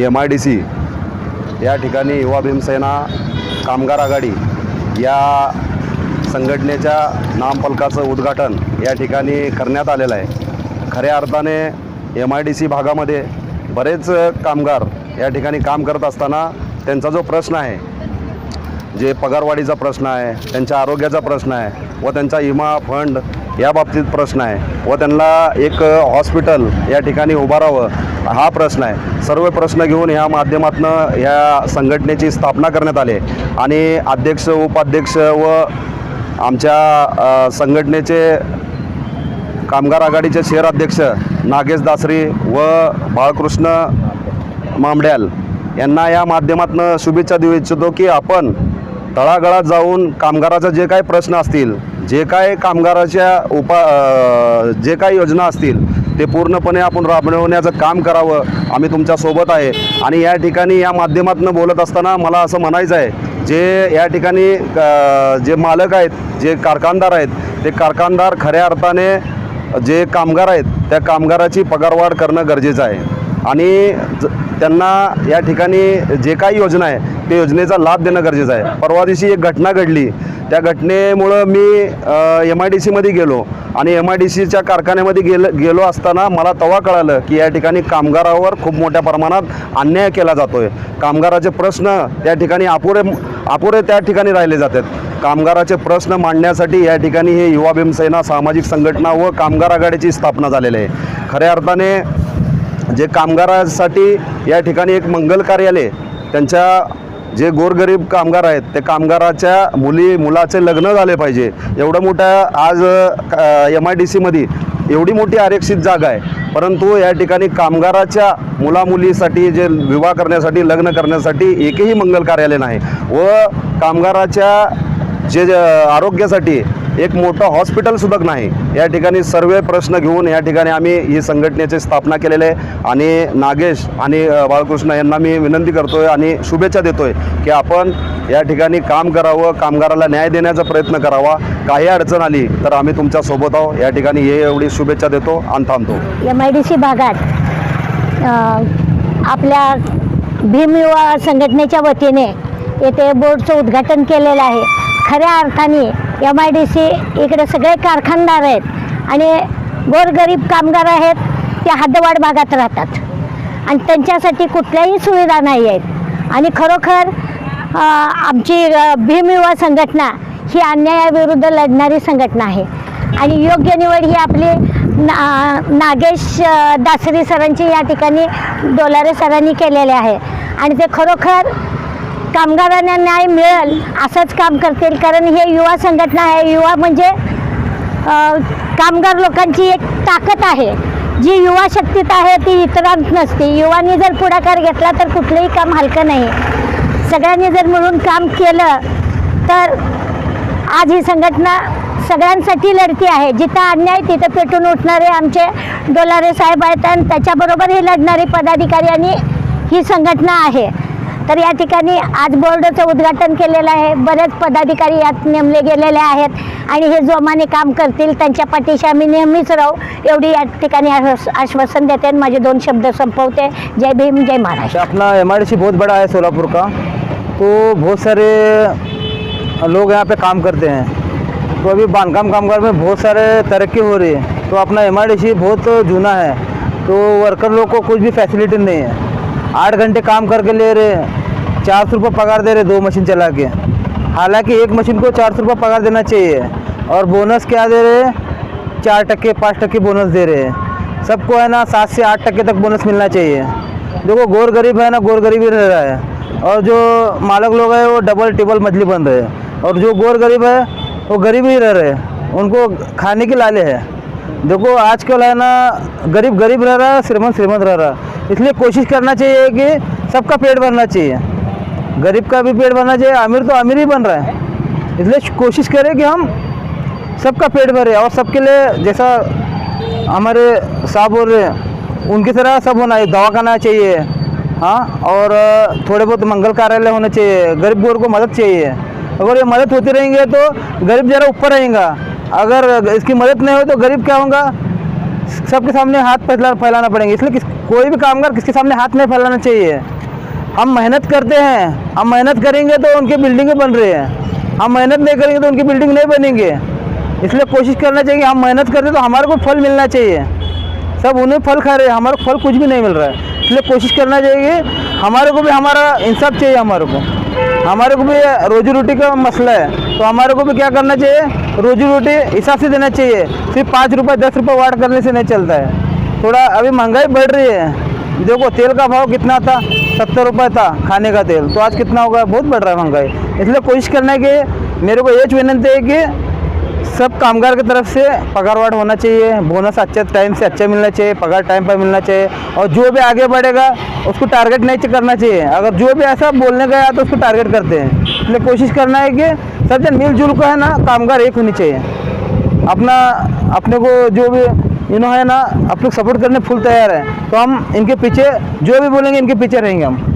M I D C या ठिकाणी युवा भीमसेना कामगार आघाडी या संघटनेच्या नामफलकाचं उद्घाटन या ठिकाणी करण्यात आलेलं आहे. खऱ्या अर्थाने एम आय डी सी भागामध्ये बरेच कामगार या ठिकाणी काम करत असताना त्यांचा जो प्रश्न आहे जे पगारवाढीचा प्रश्न आहे त्यांच्या आरोग्याचा प्रश्न आहे व त्यांचा विमा फंड या बाबतीत प्रश्न आहे व त्यांना एक हॉस्पिटल या ठिकाणी उभारावं हा प्रश्न आहे. सर्व प्रश्न घेऊन ह्या माध्यमातून ह्या संघटनेची स्थापना करण्यात आली आणि अध्यक्ष उपाध्यक्ष व आमच्या संघटनेचे कामगार आघाडीचे शहर अध्यक्ष नागेश दासरी व बाळकृष्ण मामड्याल यांना या माध्यमातून शुभेच्छा देऊ इच्छितो की आपण तळागळात जाऊन कामगाराचे जे काही प्रश्न असतील जे काय कामगाराच्या उपा जे काही योजना असतील ते पूर्णपणे आपण राबवण्याचं काम करावं आम्ही तुमच्यासोबत आहे. आणि या ठिकाणी या माध्यमातून बोलत असताना मला असं म्हणायचं आहे जे या ठिकाणी जे मालक आहेत जे कारखानदार आहेत ते कारखानदार खऱ्या अर्थाने जे कामगार आहेत त्या कामगाराची पगारवाढ करणं गरजेचं आहे. आणि ज त्यांना या ठिकाणी जे काही योजना आहे ते योजनेचा लाभ देणं गरजेचं आहे. परवा दिवशी एक घटना घडली. त्या घटनेमुळं मी एम आय डी सीमध्ये गेलो आणि एम आय डी सीच्या कारखान्यामध्ये गेलं गेलो असताना मला तवा कळालं की या ठिकाणी कामगारावर खूप मोठ्या प्रमाणात अन्याय केला जातो आहे कामगाराचे प्रश्न त्या ठिकाणी अपुरे अपुरे त्या ठिकाणी राहिले जातात. कामगाराचे प्रश्न मांडण्यासाठी या ठिकाणी हे युवा भीमसेना सामाजिक संघटना व कामगार आघाडीची स्थापना झालेली आहे. खऱ्या अर्थाने जे कामगारासाठी या ठिकाणी एक मंगल कार्यालय त्यांच्या जे गोरगरीब कामगार आहेत ते कामगाराच्या मुली मुलाचे लग्न झाले पाहिजे. एवढं मोठं आज एम आय डी सीमध्ये एवढी मोठी आरक्षित जागा आहे. परंतु या ठिकाणी कामगाराच्या मुलामुलीसाठी जे विवाह करण्यासाठी लग्न करण्यासाठी एकही मंगल कार्यालय नाही. व कामगाराच्या जे जे आरोग्यासाठी एक मोठं हॉस्पिटलसुद्धा नाही. या ठिकाणी सर्व प्रश्न घेऊन या ठिकाणी आम्ही ही संघटनेची स्थापना केलेली आहे आणि नागेश आणि बाळकृष्ण यांना मी विनंती करतो आहे आणि शुभेच्छा देतो आहे की आपण या ठिकाणी काम करावं कामगाराला न्याय देण्याचा प्रयत्न करावा. काही अडचण आली तर आम्ही तुमच्यासोबत आहोत. या ठिकाणी हे एवढी शुभेच्छा देतो आणि थांबतो. एम आय डी सी भागात आपल्या भीम युवा संघटनेच्या वतीने येथे बोर्डचं उद्घाटन केलेलं आहे. खऱ्या अर्थाने एम आय डी सी इकडे सगळे कारखानदार आहेत आणि गोरगरीब कामगार आहेत ते हद्दवाड भागात राहतात. आणि त्यांच्यासाठी कुठल्याही सुविधा नाही आहेत. आणि खरोखर आमची अ, भीम युवा संघटना ही अन्यायाविरुद्ध लढणारी संघटना आहे. आणि योग्य निवड ही आपली ना नागेश दासरी सरांची या ठिकाणी डोलारे सरांनी केलेले आहे. आणि ते खरोखर कामगारांना न्याय मिळेल असंच काम करतील. कारण हे युवा संघटना आहे. युवा म्हणजे कामगार लोकांची एक ताकद आहे. जी युवा शक्तीत आहे ती इतरांत नसते. युवांनी जर पुढाकार घेतला तर कुठलंही काम हलकं नाही. सगळ्यांनी जर मिळून काम केलं तर आज ही संघटना सगळ्यांसाठी लढती आहे. जिथं अन्याय तिथं पेटून उठणारे आमचे डोलारे साहेब आहेत आणि त्याच्याबरोबर हे लढणारे पदाधिकारी आणि ही संघटना आहे. तर या ठिकाणी आज बोर्डचं उद्घाटन केलेलं आहे. बरेच पदाधिकारी यात नेमले गेलेले आहेत आणि हे जोमाने काम करतील. त्यांच्या पाठीशी आम्ही नेहमीच राहू. एवढी या ठिकाणी आश्वास आश्वासन देते आणि माझे दोन शब्द संपवते. जय भीम जय महाराष्ट्र. अपना एम बहुत बड़ा है सोलापुर का. तो बहुत सारे लोग यहाँ पे काम करते हैं. तो अभी बांधकाम कामगार में बहुत सारे तरक्की हो रही है. तो अपना एम बहुत जूना है. तो वर्कर लोग को कुछ भी फैसिलिटी नहीं है. आठ घंटे काम करके ले रहे चार सौ रुपये पगार दे रहे दो मशीन चला के। हालाँकि एक मशीन को चार सौ रुपये पगार देना चाहिए और बोनस क्या दे रहे चार टक्के, पाँच टक्के बोनस दे रहे हैं। सबको है ना, सात से आठ टक्के तक बोनस मिलना चाहिए। देखो, गोर गरीब है ना, गोर गरीब ही रह रहा है। और जो मालक लोग हैं, वो डबल टिबल मछली बन रहे हैं। और जो गोर गरीब है, वो गरीब ही रह रहे हैं। उनको खाने के लाले है। देखो, आजकल है ना, गरीब गरीब रह रहा है, श्रीमंत श्रीमंत रह रहा है। इसलिए कोशिश करना चाहिए कि सबका पेट भरना चाहिए। गरीब का भी पेट भरना चाहिए, अमीर तो अमीर ही बन रहा है। इसलिए कोशिश करें कि हम सबका पेट भरे और सबके लिए जैसा हमारे साहब बोल रहे हैं, उनकी तरह सब होना है दवाखाना चाहिए हाँ और थोड़े बहुत मंगल कार्यालय होने चाहिए, गरीब गोर को मदद चाहिए। अगर ये मदद होती रहेंगे तो गरीब ज़रा ऊपर रहेगा। अगर इसकी मदद नहीं हो तो गरीब क्या होगा? सबके सामने हाथ फैला, फैलाना पड़ेंगे। इसलिए किस, कोई भी कामगार किसके सामने हाथ नहीं फैलाना चाहिए। हम मेहनत करते हैं। हम मेहनत करेंगे तो उनकी बिल्डिंगें बन रही हैं। हम मेहनत नहीं करेंगे तो उनकी बिल्डिंग नहीं बनेंगे। इसलिए कोशिश करना चाहिए हम मेहनत करते तो हमारे को फल मिलना चाहिए। सब उन्हें फल खा रहे हैं, हमारे फल कुछ भी नहीं मिल रहा है। इसलिए कोशिश करना चाहिए हमारे को भी हमारा इंसाफ चाहिए हमारे को। हमारे को भी रोजी रोटी का मसला है। तो हमारे को भी क्या करना चाहिए? रोजी रोटी हिसाब से देना चाहिए। सिर्फ़ पाँच रुपये दस रुपये वाट करने से नहीं चलता है। थोड़ा अभी महँगाई बढ़ रही है। देखो, तेल का भाव कितना था? सत्तर रुपये था खाने का तेल। तो आज कितना होगा? बहुत बढ़ रहा है महँगाई। इसलिए कोशिश करना है कि मेरे को ये विनंती है कि सब कामगार की तरफ़ से पगारवाड़ होना चाहिए बोनस अच्छे टाइम से अच्छा मिलना चाहिए, पगार टाइम पर मिलना चाहिए, और जो भी आगे बढ़ेगा, उसको टारगेट नहीं करना चाहिए। अगर जो भी ऐसा बोलने गया तो उसको टारगेट करते हैं। इसलिए कोशिश करना है कि सब जन मिलजुल को है ना, कामगार एक होनी चाहिए। अपना, अपने को जो भी इन्हों है ना लोग सपोर्ट करने फुल तैयार है। तो हम इनके पीछे, जो भी बोलेंगे, इनके पीछे रहेंगे हम।